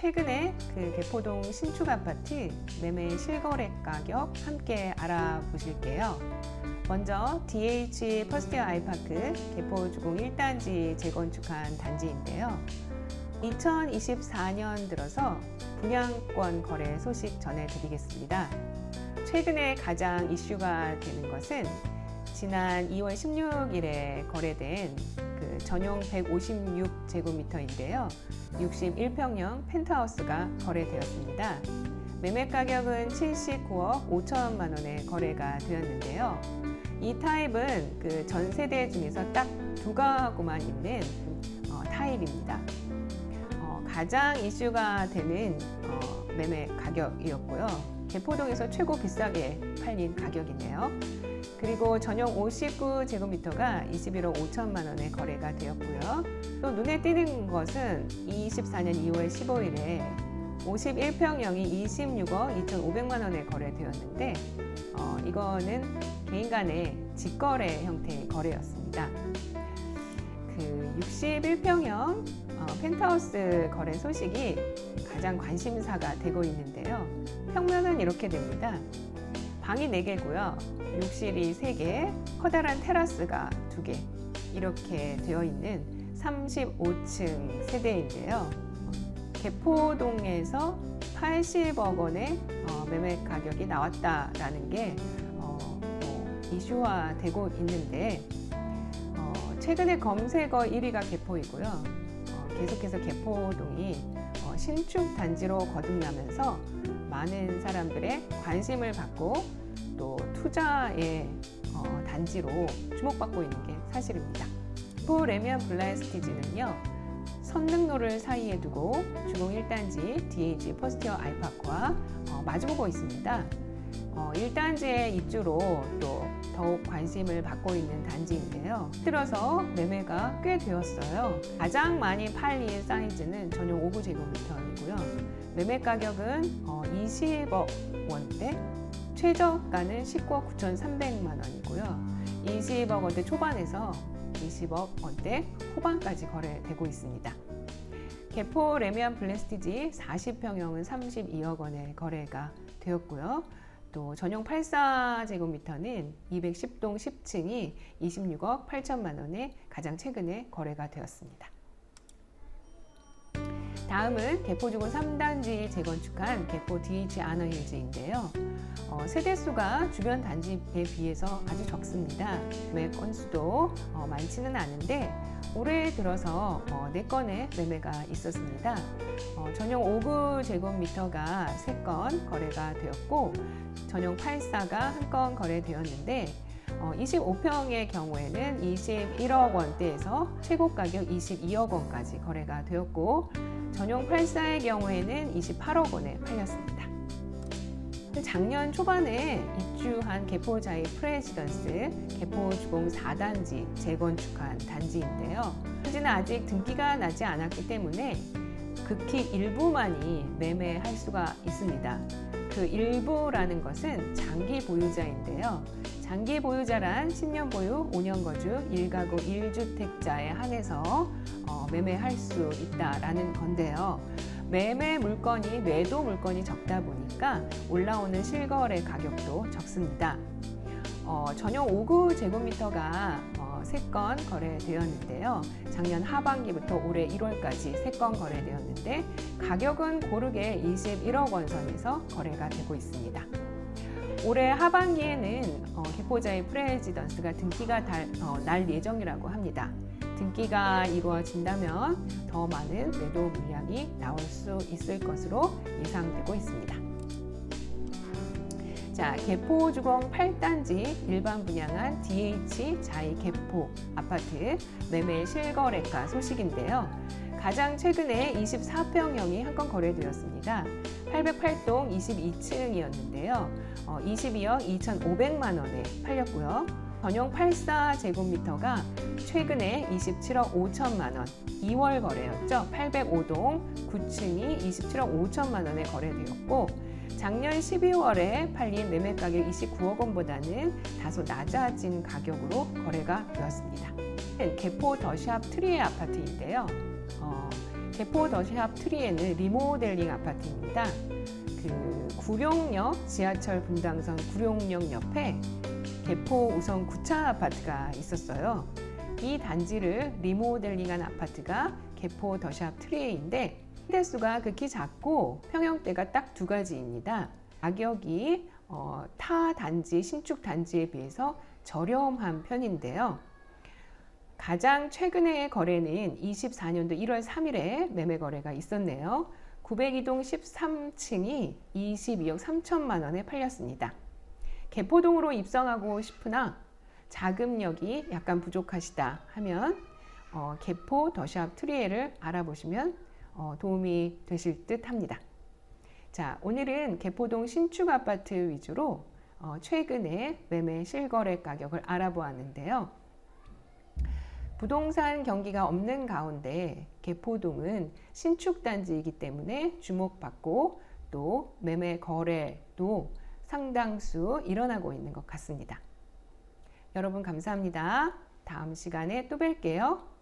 최근에 그 개포동 신축 아파트 매매 실거래 가격 함께 알아보실게요. 먼저 DH 퍼스티어 아이파크 개포 주공 1단지 재건축한 단지인데요. 2024년 들어서 분양권 거래 소식 전해드리겠습니다. 최근에 가장 이슈가 되는 것은 지난 2월 16일에 거래된 그 전용 156제곱미터인데요. 61평형 펜트하우스가 거래되었습니다. 매매 가격은 79억 5천만 원에 거래가 되었는데요. 이 타입은 그 전 세대 중에서 딱 두 가구만 있는 어, 타입입니다. 어, 가장 이슈가 되는 어, 매매 가격이었고요. 개포동에서 최고 비싸게 팔린 가격이네요. 그리고 전용 59제곱미터가 21억 5천만 원에 거래가 되었고요. 또 눈에 띄는 것은 24년 2월 15일에 51평형이 26억 2,500만 원에 거래되었는데 어, 이거는 개인 간의 직거래 형태의 거래였습니다. 그 61평형 어, 펜트하우스 거래 소식이 가장 관심사가 되고 있는데요. 평면은 이렇게 됩니다. 방이 4개고요. 욕실이 3개, 커다란 테라스가 2개 이렇게 되어 있는 35층 세대인데요. 개포동에서 80억 원의 어, 매매 가격이 나왔다라는 게 어, 뭐 이슈화되고 있는데 어, 최근에 검색어 1위가 개포이고요. 어, 계속해서 개포동이 어, 신축 단지로 거듭나면서 많은 사람들의 관심을 받고 또 투자의 어, 단지로 주목받고 있는 게 사실입니다. 개포 레미안 블라이스티지는요. 선릉로를 사이에 두고 주공 1단지 DH 퍼스티어 아이파크와 어, 마주보고 있습니다. 어, 1단지의 입주로 또 더욱 관심을 받고 있는 단지인데요. 들어서 매매가 꽤 되었어요. 가장 많이 팔린 사이즈는 전용 5구 제곱미터이고요. 매매 가격은 어, 20억 원대, 최저가는 19억 9,300만 원이고요. 20억 원대 초반에서 20억 원대 후반까지 거래되고 있습니다. 개포 레미안 블레스티지 40평형은 32억 원에 거래가 되었고요. 또 전용 84제곱미터는 210동 10층이 26억 8천만 원에 가장 최근에 거래가 되었습니다. 다음은 개포주공 3단지 재건축한 개포 DH 아너힐즈인데요. 어, 세대수가 주변 단지에 비해서 아주 적습니다. 매매 건수도 어, 많지는 않은데 올해 들어서 어, 4건의 매매가 있었습니다. 어, 전용 5구 제곱미터가 3건 거래가 되었고 전용 84가 1건 거래되었는데 어, 25평의 경우에는 21억 원대에서 최고 가격 22억 원까지 거래가 되었고 전용 84의 경우에는 28억 원에 팔렸습니다. 작년 초반에 입주한 개포자이 프레지던스 개포주공 4단지 재건축한 단지인데요. 현재는 아직 등기가 나지 않았기 때문에 극히 일부만이 매매할 수가 있습니다. 그 일부라는 것은 장기 보유자인데요. 장기 보유자란 10년 보유, 5년 거주, 1가구 1주택자에 한해서 어, 매매할 수 있다라는 건데요. 매매 물건이 매도 물건이 적다 보니까 올라오는 실거래 가격도 적습니다. 어, 전용 5구 제곱미터가 어, 3건 거래되었는데요. 작년 하반기부터 올해 1월까지 3건 거래되었는데 가격은 고르게 21억 원 선에서 거래가 되고 있습니다. 올해 하반기에는 어, 개포자의 프레지던스가 등기가 달, 어, 날 예정이라고 합니다. 등기가 이루어진다면 더 많은 매도 물량이 나올 수 있을 것으로 예상되고 있습니다. 자, 개포 주공 8단지 일반 분양한 DH 자이 개포 아파트 매매 실거래가 소식인데요. 가장 최근에 24평형이 한 건 거래되었습니다. 808동 22층이었는데요. 어, 22억 2,500만 원에 팔렸고요. 전용 84제곱미터가 최근에 27억 5천만 원, 2월 거래였죠. 805동 9층이 27억 5천만 원에 거래되었고 작년 12월에 팔린 매매 가격 29억 원보다는 다소 낮아진 가격으로 거래가 되었습니다. 개포 더샵 트리에 아파트인데요. 어, 개포 더샵 트리에는 리모델링 아파트입니다. 그 구룡역 지하철 분당선 구룡역 옆에 개포 우선 9차 아파트가 있었어요. 이 단지를 리모델링한 아파트가 개포 더샵 트리에인데 세대수가 극히 작고 평형대가 딱 두 가지입니다. 가격이 어, 타 단지 신축 단지에 비해서 저렴한 편인데요. 가장 최근의 거래는 24년도 1월 3일에 매매 거래가 있었네요. 902동 13층이 22억 3천만 원에 팔렸습니다. 개포동으로 입성하고 싶으나 자금력이 약간 부족하시다 하면 어, 개포 더샵 트리에를 알아보시면 어, 도움이 되실 듯 합니다. 자, 오늘은 개포동 신축 아파트 위주로 어, 최근의 매매 실거래 가격을 알아보았는데요. 부동산 경기가 없는 가운데 개포동은 신축 단지이기 때문에 주목받고 또 매매 거래도 상당수 일어나고 있는 것 같습니다. 여러분 감사합니다. 다음 시간에 또 뵐게요.